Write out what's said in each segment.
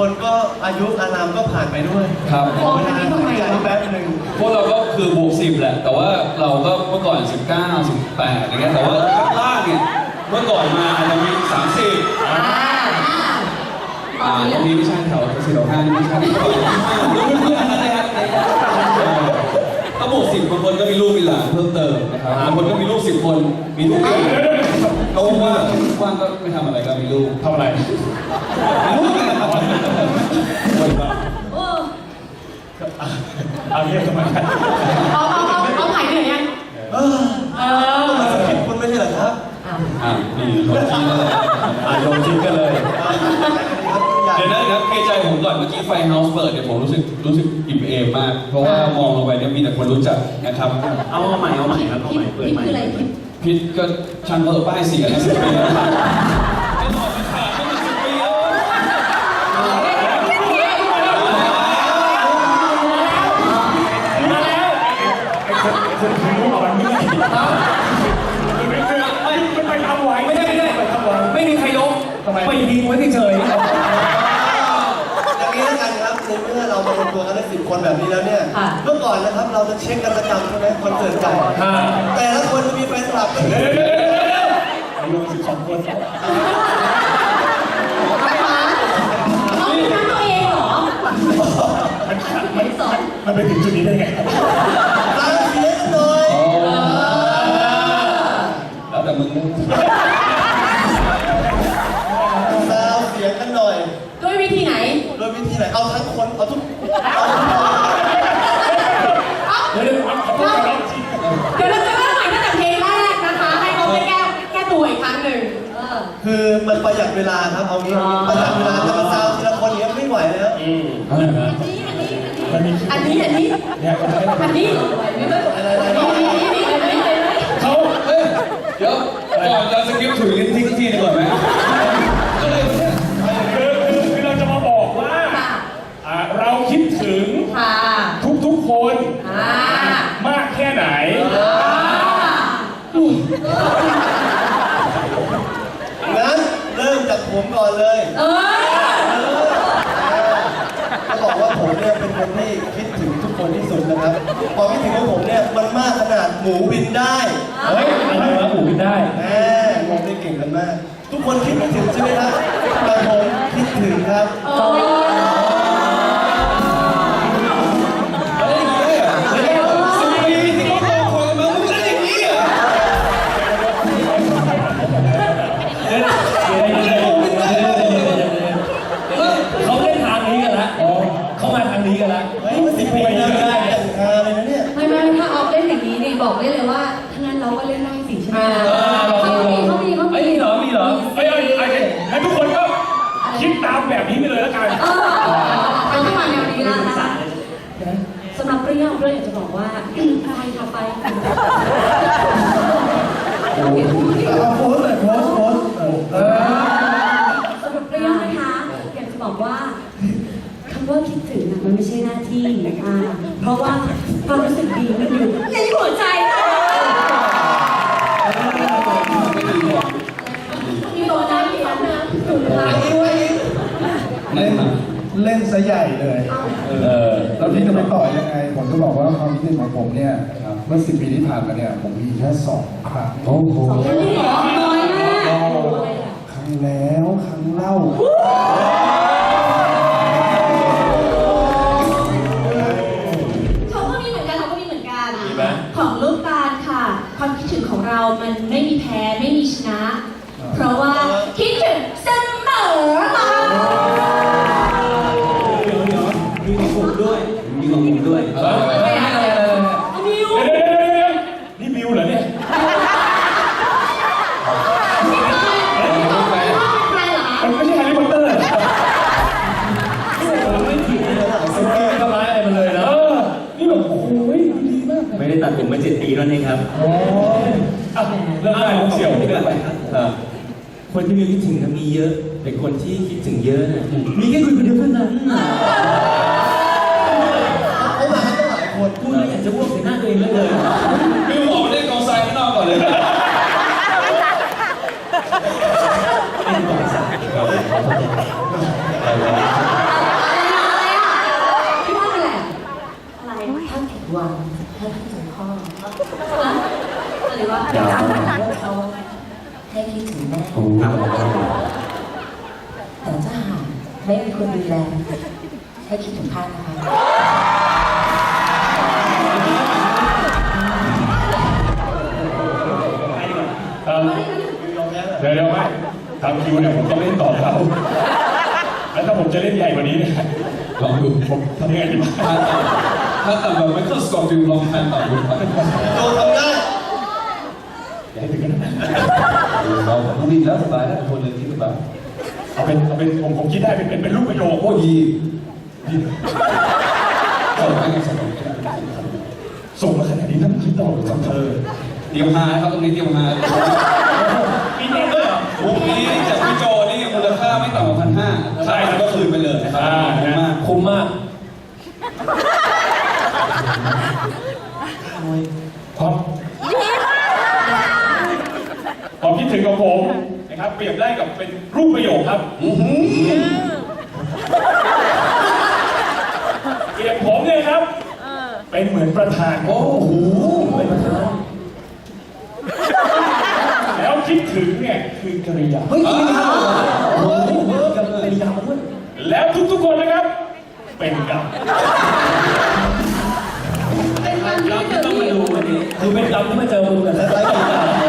คนก็อายุอานามก็ผ่านไปด้วยครับมองอันนี้ทำไมใจวะแป๊บหนึ่ง พวกเราก็คือบวกสิบแหละ แต่ว่าเราก็เมื่อก่อน 19 18อะไรเงี้ยแต่ว่าข้างล่างเนี่ยเมื่อก่อนมาอาจจะมี30อ่าตออ่านนี้ตรงนี้ไม่ใช่แถวสี่แถวห้านี่ไม่ใช่ก่อนที่ห้าเพื่อนๆนั่นเลยครับ ก็บวกสิบบางคนก็มีลูกมีหลานเพิ่มเติมนะครับบางคนก็มีลูกสิบคน มีทุกปีเขาว่างว่างก็ไม่ทำอะไรก็มีลูกทำอะไรมีลูกกันนะครับโอ้เอาเรียกทำไมกันเอาเอาเอาเอาใหม่เหนื่อยยังเออเออมาสกิปคุณไม่ใช่เหรอครับอ้าวอ่านี่ลงที่เลยอะลงทิ้งกันเลยเดี๋ยวนะครับเคลียร์ใจผมก่อนเมื่อกี้ไฟเฮาส์เปิดเนี่ยผมรู้สึกรู้สึกอิ่มเอมมาก เพราะว่ามองลงไปเนี่ยมีแต่คนรู้จักนะครับ เอาใหม่เอาใหม่ครับเอาพิใหม่ษเปิดพิษใหม่คืออะไรพิษ พิษก็ช่างเออป้ายเสียนะสิบปีแล้วไม่บอกไม่ขาดก็มันสิบปีแล้ว มาแล้วไอ้คนไอ้คนทิ้งอ่อนนี่มันไม่คือมันไปทำไว้ ไม่ได้ไม่ได้ ไปทำไว้ ไม่มีใครยก ทำไม ไปยิงไว้เฉย อย่างนี้แล้วกันครับในเมื่อเรามารวมตัวกันได้สิบคนแบบนี้แล้วเนี่ย เมื่อก่อ นนะครับ เราจะเช็คกันประจำใช่ไหมคอนเสิร์ตใหญ่อ่า แต่ละคนจะมีแฟนคลับกันเดี๋ยวเดี๋ยวเดี๋ยวเดี๋ยวเดี๋ยวอายุสิบสองคนน้องมีน้ำตัวเองเหรอมันมันสอนมันไปถึงจุดนี้ได้ไงครับตามเสียงกันหน่อยแล้วแต่มึงตามเสียงกันหน่อยด้วยวิธีไหน โดยวิธีไหน เอาทั้งคน เอาทุกเอา คือมันประหยัดเวลาครับเอางี้ประหยัดเวลาแต่มาซาวทีละคนเนี้ยไม่ไหวแล้วอืมอันนี้อันนี้อันนี้อันนี้เนี่ยก็ได้อันนี้ไม่ไม่อะไรอะไรนี่นี่นี่นี่นี่นี่เขาเฮ้ยเดี๋ยวก่อนเราสกิปถุยลิ้นทิ้งทีดีกว่าไหม ผมก่อนเลยเออจะบอกว่าผมเนี่ยเป็นคนที่คิดถึงทุกคนที่สุดนะครับความคิดถึงของผมเนี่ยมันมากขนาดหมูบินได้เฮ้ยอะไรวะหมูบินได้แหมงงได้เก่งกันมาก ทุกคนคิดไม่ถึงใช่ไหมครับแต่ผมคิดถึงครับโอ้ยอ อ่าเพราะว่าความรู้สึกดีมันอยู่ในหัวใจค่ะมีหัวใจมีความน้ำถึงเราเล่นมาเล่นซะใหญ่เลยเออแล้วพี่จะไปต่อยังไง ผมจะบอกว่าความคิดเห็นของผมเนี่ยเมื่อสิบปีที่ผ่านมาเนี่ยผมมีแค่สองครั้งโอ้โหอันนี้เหรอน้อยมากครั้งแล้วครั้งเล่าเขา ไม่มีแพ้ไม่มีชนะ เพราะว่า เยอะ เป็นคนที่คิดถึงเยอะนะมีแค่คุณคนเดียวเท่านั้นน่ะไม่มาให้หลายคนพูดแล้วอยากจะอ้วกใส่หน้าตัวเองแล้วเลยบิวบอกเล่นกองทรายข้างนอกก่อนเลยเล่นองทราครับพี่ว่าอะไรอะไรท่านผิดหวังท่านผิดข้อหรือว่าเขาให้คิดถึงแม่ ไม่มีคนดูแล ให้คิดถึงพ่อนะคะเออเดี๋ยวเดี๋ยวไม่ทำคิวเนี่ยผมต้องเล่นต่อเขาแล้วถ้าผมจะเล่นใหญ่กว่านี้เนี่ยลองดูผมทำยังไงดีวะถ้าต่ำถ้าต่ำแบบไม่เข้าสกอร์ฟิลลองแทนต่ำดูไปโจทำได้อย่าให้ถึงขนาดนั้นเราต้องดีแล้วสบายแล้วคนเลยที่สบาย เอาเป็นเอาเป็นผมผมคิดได้เป็นเป็นเป็นลูกประโยคโอ้ดีดีเอาไปกันสองคนส่งมาขนาดนี้ถ้ามันคิดต่อกับเธอเตรียมหานะครับตรงนี้เตรียมหามีเต็มด้วยเหรอมุกนี้จากพี่โจนี่มูลค่าไม่ต่ำกว่าพันห้าใช่ก็คืนไปเลยนะครับอ่า ขอบคุณมากคุ้มมาก ความความคิดถึงของผมนะครับ เปรียบได้กับเป็นรูปประโยคครับอื้อหือเปรียบผมเนี่ยครับเป็นเหมือนประธานโอ้โหแล้วคิดถึงเนี่ยคือกริยา เฮ้ยจริงเหรอโอ้โหกับเป็นยาวมาด้วยแล้วทุกๆคนนะครับ เป็นกรรมเป็นการที่เกิดต้องมาที่ดูวันนี้คือเป็นดำที่มาเจอมึงกันแล้วเอา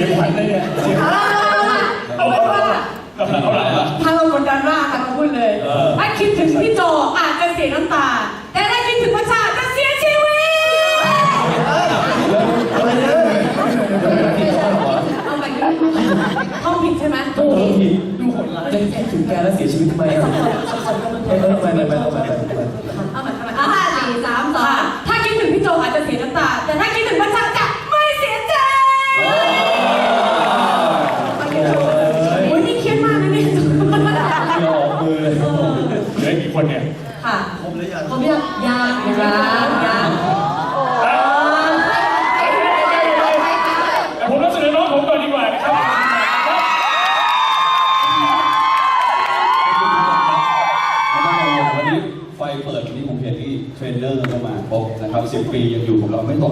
สียงหวันเลยเนี่ยเสียงเอาละเอาละเอาละเอาละ ทางเรากดดันมากค่ะต้องพูดเลยถ้าคิดถึงพี่โจอาจจะเสียน้ำตา แต่ถ้าคิดถึงพระชาจะเสียชีวิต อะไรนะเอาไปดิท่องผิดใช่ไหมโอ้โหผิดดูโหดร้ายจะคิดถึงแกแล้วเสียชีวิตทำไมอะเออไม่ไม่ไม่ไม่ไม่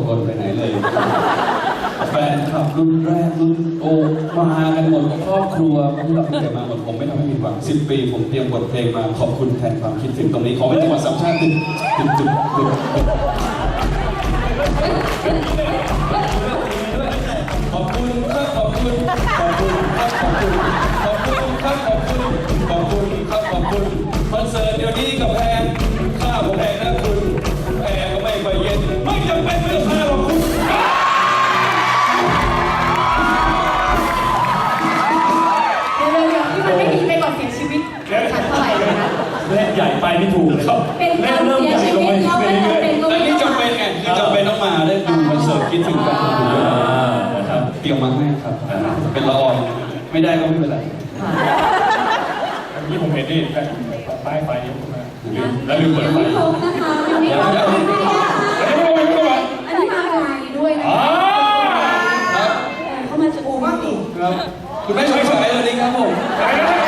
ราไม่ตกหล่นไปไหนเลย แฟนคลับรุ่นแรกรุ่นโอมากันหมดครอบครัวผู้หลักผู้ใหญ่มาหมดผมไม่ทำให้ผิดหวังสิบปี ผมเตรียมบทเพลงมาขอบคุณแทนความคิดถึงตรงนี้ขอเป็นจังหวัดสามชาติตึกตึกตึกตึกขอบคุณครับขอบคุณขอบคุณครับขอบคุณ สียชีวิตขัดเท่าไหร่เลยนะ เล่นใหญ่ไปไม่ถูกเลยครับเป็นเล่กานรเริ่มเสีใหยญ่ชีลงวิไปตเขาเรื่ไม่อยจำเป็นก็อันไม่นี้ต้องจำเป็นไงคือจำเป็นต้องมาได้ดูคอนเสิร์ตคิดถึงกันนะครับ เตรียมมาให้ครับ เป็นละอองไม่ได้ก็ไม่เป็นไรๆเมื่อกี้ผมเห็นนี่ป้ายไฟยกขึ้นมาแล้วลืมเปิดไฟไม่พบนะคะยังไม่พบไม่ได้ค่ะอันนี้ไม่ต้องไปไม่ต้องไปอันนี้มาไกลด้วยนะอ๋อคะครับ เข้ามาจะโอ้มากอีกครับ คุณแม่ช่วยฉายเลยครับผมไหนนะ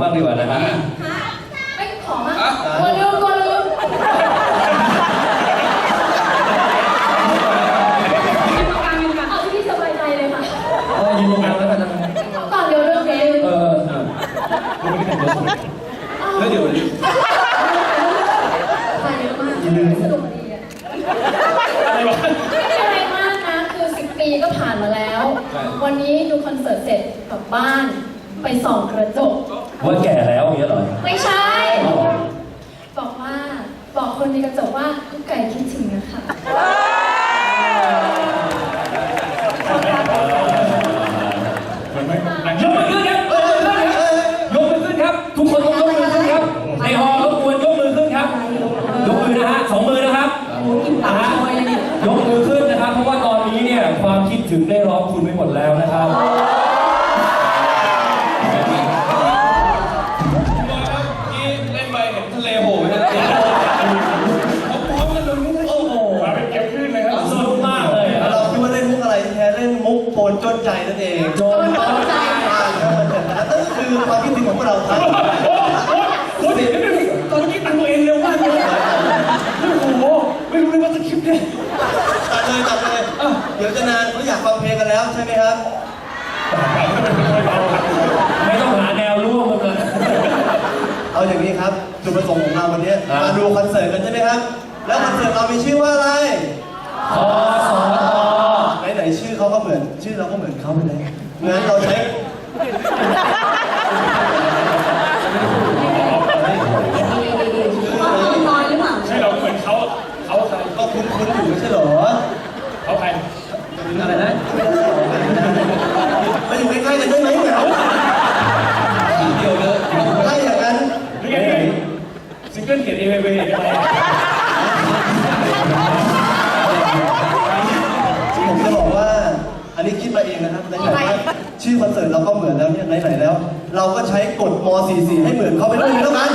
บ้างดีกว่านะฮะไม่ขอมากกลัวลืมกลัวลืมยืกลางยืนตรงกเอาที่สบายใจเลยค่ะ เออยืนลงมาแล้วกันนะก่อนเดี๋ยวเรื่องเจ๊เออเออแล้วเดี๋ยวถ่ายเยอะมากสนุกดีอะอะไรวะไม่มีอะไรมากนะ คือ 10 ปีก็ผ่านมาแล้ว วันนี้ดูคอนเสิร์ตเสร็จกลับบ้าน ไปส่องกระจก ว่าแก่แล้วอย่างเงี้ยเหรอไม่ใช่ บอกว่าบอกคนในกระจกว่ากุ๊กไก่คิดถึงนะคะเหมือนไหมนั่งยกมือขึ้นครับยกมือขึ้นครับ ทุกคนต้องยกมือขึ้นครับ ในฮอลรบกวนยกมือขึ้นครับ ยกมือนะฮะสองมือนะครับกินตับโชยเลยเนี่ยยกมือขึ้นนะครับ เพราะว่าตอนนี้เนี่ยความคิดถึงได้ร้องคุณไปหมดแล้วนะครับ ใจนั่นเองโจนต้นใจอ่าครับมันเถิดนะนั่นก็คือความคิดถึงของพวกเราครับโอ้เดี๋ยวเดี๋ยตอนนี้ตังตัวเองเร็วมากเลยโอ้โหไม่รู้เลยว่าจะคลิปเนี่ยตัดเลยตัดเลยเดี๋ยวจะนานเขาอยากฟังเพลงกันแล้วใช่ไหมครับไม่ต้องหาแนวร่วมกันเอาอย่างนี้ครับจุดประสงค์ของเราวันนี้มาดูคอนเสิร์ตกันใช่ไหมครับ แล้วคอนเสิร์ตเรามีชื่อว่าอะไรคอสอทอ ไหนชื่อเขาก็เหมือน ชื่อเราก็เหมือนเขาไปเลยงั้นเราใช้ ม .44 ให้เหมือนเขาไปด้วยแล้วกัน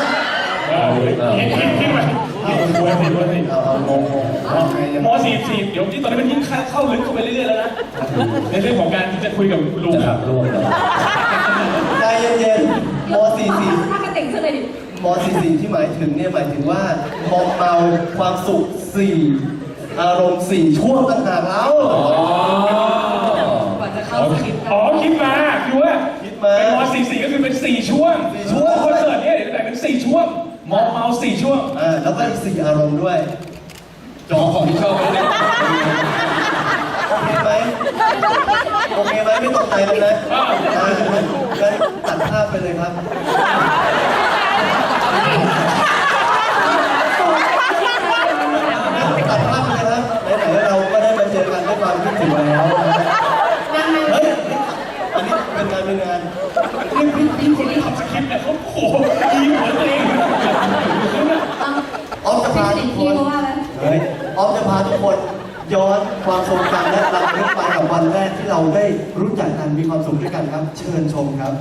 เอาเอางงงงเอาไงยังมไง สี่สี่เดี๋ยวที่ตอนนี้มันยิ่งเข้าลึกเข้าไปเรื่อยๆแล้วนะ ในเรื่องของการที่จะคุยกับลุงจะขับร่วงใจเย็นๆม .44 ถ้ากระติกเลยม .44 ที่หมายถึงเนี่ยหมายถึงว่ามองเมาความสุขสี่อารมณ์สี่ชั่วงต่างหากเอ้า อ๋อกว่าจะเข้าคริปต์อ๋อคิดมาคือว่าคิดมา เป็นม .44 ช่วงมอเมาสี่ช่วงอ่าแล้วก็อีกสี่อารมณ์ด้วยจอของที่ชอบเลยโอเคไหมโอเคไหมไม่ตกใจเลยนะอ่างั้นตัดภาพไปเลยครับ ตัดภาพไปเลยครับไหนๆเราก็ได้มาเจอกันด้วยความคิดถึงแล้วนะเฮ้ย อันนี้เป็นงานเป็นงาน นี่พี่พี่คนที่ทำสคริปต์เนี่ยเขาโอ้โหดีหัวตัวเอง ออฟจะพาทุกคน เฮ้ย ออฟจะพาทุกคนย้อนความทรงจำและรำลึกไปกับวันแรกที่เราได้รู้จักกันมีความสุขด้วยกันครับ เชิญชมครับ